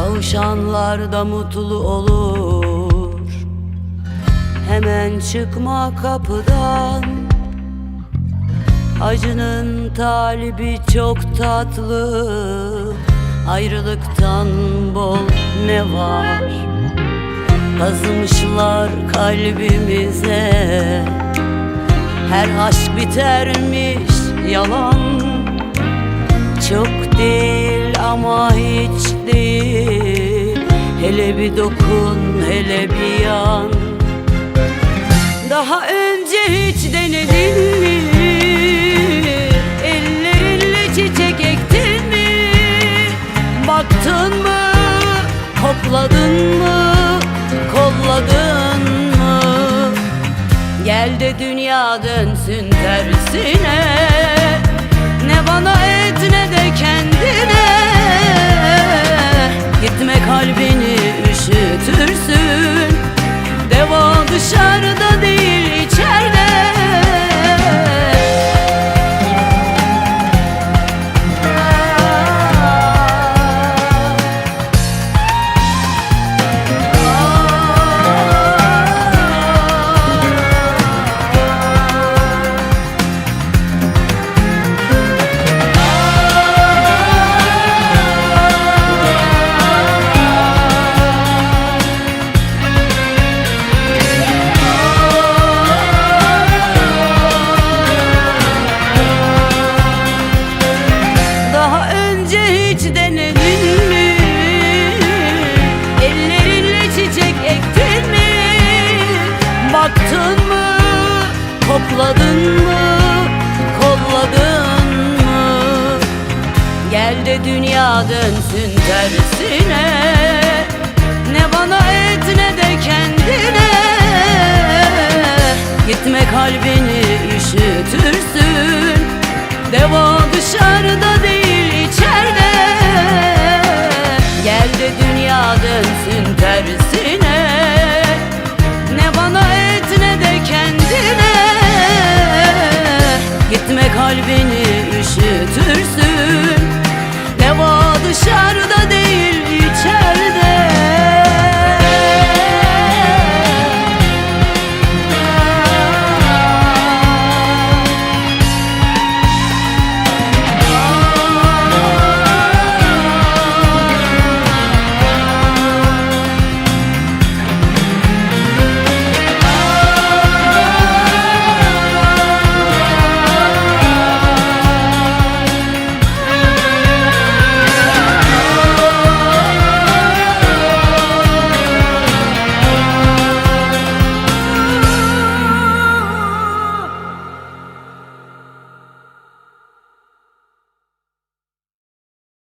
Kavuşanlar da mutlu olur. Hemen çıkma kapıdan. Acının talibi çok tatlı. Ayrılıktan bol ne var? Kazımışlar kalbimize. Her aşk bitermiş yalan. Çok değil ama hiç değil Hele bir dokun hele bir yan Daha önce hiç denedin mi? Ellerinle çiçek ektin mi? Baktın mı? Kokladın mı? Kolladın mı? Gel de dünya dönsün tersine kalbini üşütürsün. Deva dışarıda değil Gel de dünya dönsün tersine. Ne bana et ne de kendine. Gitme kalbini üşütürsün. Deva dışarıda değil içeride. Gel de dünya dönsün tersine. Ne bana et ne de kendine. Gitme kalbini üşütürsün dışarıda değil